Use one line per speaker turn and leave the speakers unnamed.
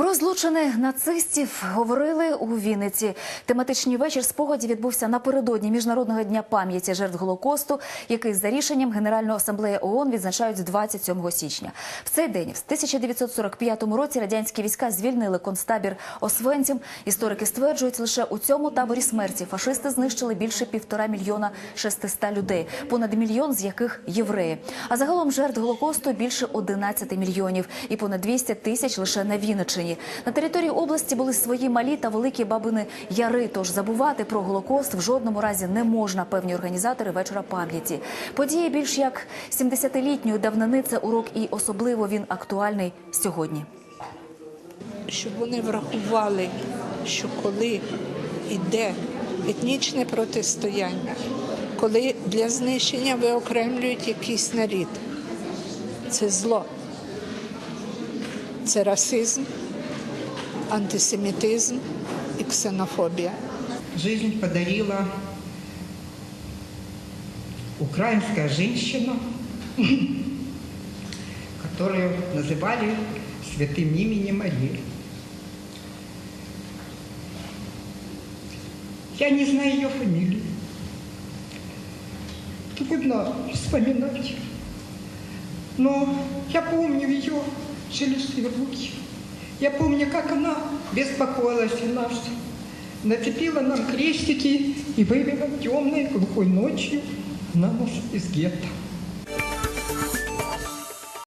Про злочини нацистів говорили у Вінниці. Тематичний вечір спогадів відбувся напередодні міжнародного дня пам'яті жертв голокосту, який за рішенням Генеральної асамблеї ООН відзначають 27 січня. В цей день, в 1945 році, радянські війська звільнили концтабір Освенцім. Історики стверджують, лише у цьому таборі смерті фашисти знищили більше півтора мільйона 600 людей, понад мільйон з яких євреї. А загалом жертв голокосту більше 11 мільйонів і понад 200 тисяч лише на Вінниччині. На території області були свої малі та великі бабини яри. Тож забувати про голокост в жодному разі не можна. Певні організатори вечора пам'яті. Події більш як 70-літньої давнини. Це урок, і особливо він актуальний сьогодні.
щоб вони врахували, що коли йде етнічне протистояння, коли для знищення виокремлюють якийсь нарід, це зло, це расизм, антисемітизм і ксенофобія.
Жизнь подарила украинская женщина, которую называли святым именем Ариэль. Я не знаю ее фамилию. Трудно вспоминать. Но я помню ее жилистые руки. Я помню, как она беспокоилась о нас. Нацепила нам крестики и вывела темной глухой ночью на нас из гетто.